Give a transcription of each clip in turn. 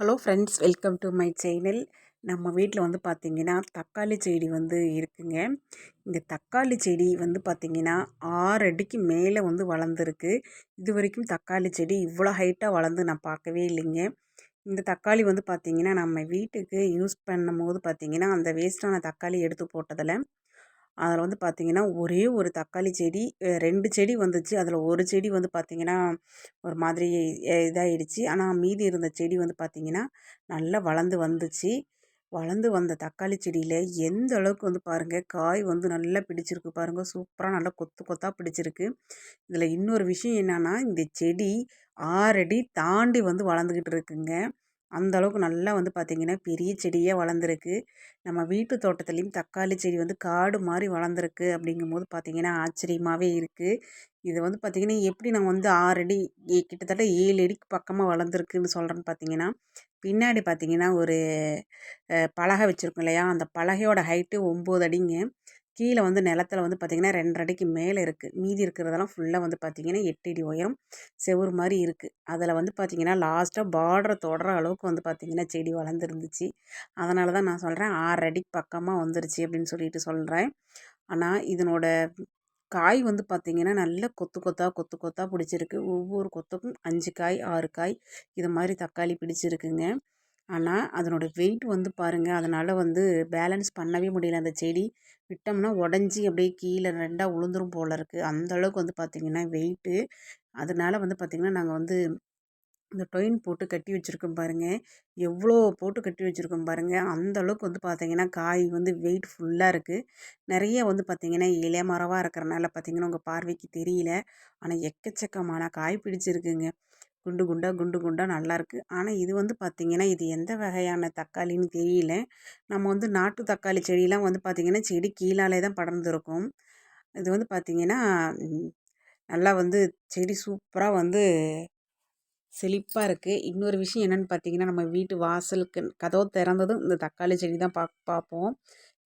Hello friends welcome to my channel நம்ம வீட்டில் வந்து பார்த்திங்கன்னா தக்காளி செடி வந்து இருக்குங்க. இந்த தக்காளி செடி வந்து பார்த்திங்கன்னா ஆறு அடிக்கு மேலே வந்து வளர்ந்துருக்கு. இது வரைக்கும் தக்காளி செடி இவ்வளோ ஹைட்டாக வளர்ந்து நான் பார்க்கவே இல்லைங்க. இந்த தக்காளி வந்து பார்த்திங்கன்னா நம்ம வீட்டுக்கு யூஸ் பண்ணும் போது பார்த்திங்கன்னா அந்த வேஸ்ட்டான தக்காளி எடுத்து போட்டதில் அதில் வந்து பார்த்திங்கன்னா ஒரே ஒரு தக்காளி செடி ரெண்டு செடி வந்துச்சு. அதில் ஒரு செடி வந்து பார்த்திங்கன்னா ஒரு மாதிரி இதாகிடுச்சு ஆனால் மீதி இருந்த செடி வந்து பார்த்திங்கன்னா நல்லா வளர்ந்து வந்துச்சு. வளர்ந்து வந்த தக்காளி செடியில் எந்த அளவுக்கு வந்து பாருங்கள் காய் வந்து நல்லா பிடிச்சிருக்கு பாருங்கள் சூப்பராக நல்லா கொத்து கொத்தாக பிடிச்சிருக்கு. இதில் இன்னொரு விஷயம் என்னென்னா இந்த செடி ஆறடி தாண்டி வந்து வளர்ந்துக்கிட்டு இருக்குங்க. அந்த அளவுக்கு நல்லா வந்து பார்த்திங்கன்னா பெரிய செடியாக வளர்ந்துருக்கு. நம்ம வீட்டு தோட்டத்துலேயும் தக்காளி செடி வந்து காடு மாதிரி வளர்ந்துருக்கு அப்படிங்கும்போது பார்த்திங்கன்னா ஆச்சரியமாகவே இருக்குது இது வந்து பார்த்திங்கன்னா எப்படி நான் வந்து ஆறு அடி கிட்டத்தட்ட ஏழு அடிக்கு பக்கமாக வளர்ந்துருக்குன்னு சொல்கிறேன்னு பார்த்திங்கன்னா பின்னாடி பார்த்திங்கன்னா ஒரு பலகை வச்சுருக்கோம் இல்லையா? அந்த பலகையோட ஹைட்டு ஒம்பது அடிங்க. கீழே வந்து நிலத்துல வந்து பார்த்திங்கன்னா ரெண்டரை அடிக்கு மேலே இருக்குது மீதி இருக்கிறதெல்லாம் ஃபுல்லாக வந்து பார்த்திங்கன்னா எட்டு அடி உயரம் செவ்வறு மாதிரி இருக்குது அதில் வந்து பார்த்திங்கன்னா லாஸ்ட்டாக பார்டரை தொடர அளவுக்கு வந்து பார்த்திங்கன்னா செடி வளர்ந்துருந்துச்சு. அதனால தான் நான் சொல்கிறேன் ஆறு அடிக்கு பக்கமாக வந்துருச்சு அப்படின்னு சொல்லிட்டு சொல்கிறேன் ஆனால் இதனோட காய் வந்து பார்த்திங்கன்னா நல்ல கொத்து கொத்தாக கொத்து கொத்தாக பிடிச்சிருக்கு. ஒவ்வொரு கொத்துக்கும் அஞ்சு காய் ஆறு காய் இது மாதிரி தக்காளி பிடிச்சிருக்குங்க. ஆனால் அதனோட வெயிட் வந்து பாருங்கள் அதனால் வந்து பேலன்ஸ் பண்ணவே முடியல. அந்த செடி விட்டோம்னா உடஞ்சி அப்படியே கீழே ரெண்டாக உளுந்துரும் போல் இருக்குது அந்த அளவுக்கு வந்து பார்த்திங்கன்னா வெயிட்டு அதனால் வந்து பார்த்திங்கன்னா நாங்கள் வந்து இந்த டொயின் போட்டு கட்டி வச்சுருக்கோம் பாருங்கள் எவ்வளோ போட்டு கட்டி வச்சுருக்கோம் பாருங்கள் அந்த அளவுக்கு வந்து பார்த்திங்கன்னா காய் வந்து வெயிட் ஃபுல்லாக இருக்குது நிறைய வந்து பார்த்திங்கன்னா இலை மரவாக இருக்கிறனால பார்த்திங்கன்னா உங்கள் பார்வைக்கு தெரியல. ஆனால் எக்கச்சக்கமான காய் பிடிச்சிருக்குங்க. குண்டு குண்டாக குண்டு குண்டாக நல்லாயிருக்கு ஆனால் இது வந்து பார்த்திங்கன்னா இது எந்த வகையான தக்காளின்னு தெரியல. நம்ம வந்து நாட்டு தக்காளி செடியெலாம் வந்து பார்த்திங்கன்னா செடி கீழாலே தான் படர்ந்துருக்கும். இது வந்து பார்த்திங்கன்னா நல்லா வந்து செடி சூப்பராக வந்து செழிப்பாக இருக்குது இன்னொரு விஷயம் என்னென்னு பார்த்தீங்கன்னா நம்ம வீட்டு வாசலுக்கு கதவு திறந்ததும் இந்த தக்காளி செடி தான் பா பார்ப்போம்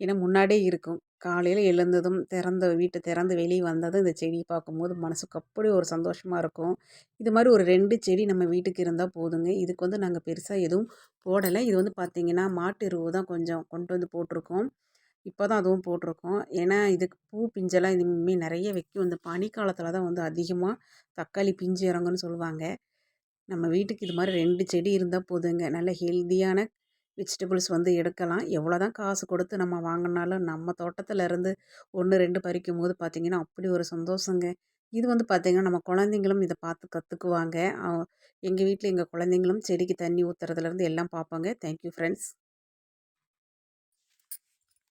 ஏன்னா முன்னாடியே இருக்கும். காலையில் எழுந்ததும் திறந்த வீட்டை திறந்து வெளியே வந்ததும் இந்த செடியை பார்க்கும்போது மனசுக்கு அப்படி ஒரு சந்தோஷமாக இருக்கும். இது மாதிரி ஒரு ரெண்டு செடி நம்ம வீட்டுக்கு இருந்தால் போதுங்க. இதுக்கு வந்து நாங்கள் பெருசாக எதுவும் போடலை. இது வந்து பார்த்திங்கன்னா மாட்டு எருவு தான் கொஞ்சம் கொண்டு வந்து போட்டிருக்கோம். இப்போ தான் அதுவும் போட்டிருக்கோம். ஏன்னா இதுக்கு பூ பிஞ்செல்லாம் இனிமேல் நிறைய வைக்கும் இந்த பனிக்காலத்தில் தான் வந்து அதிகமாக தக்காளி பிஞ்சு இறங்குன்னு சொல்லுவாங்க. நம்ம வீட்டுக்கு இது மாதிரி ரெண்டு செடி இருந்தால் போதுங்க. நல்ல ஹெல்த்தியான வெஜிடபிள்ஸ் வந்து எடுக்கலாம். எவ்வளோ தான் காசு கொடுத்து நம்ம வாங்கினாலும் நம்ம தோட்டத்தில் இருந்து ஒன்று ரெண்டு பறிக்கும் போது பார்த்திங்கன்னா அப்படி ஒரு சந்தோஷங்க. இது வந்து பார்த்திங்கன்னா நம்ம குழந்தைங்களும் இதை பார்த்து கற்றுக்குவாங்க எங்கள் வீட்டில் எங்கள் குழந்தைங்களும் செடிக்கு தண்ணி ஊற்றுறதுலேருந்து எல்லாம் பார்ப்பாங்க. Thank you friends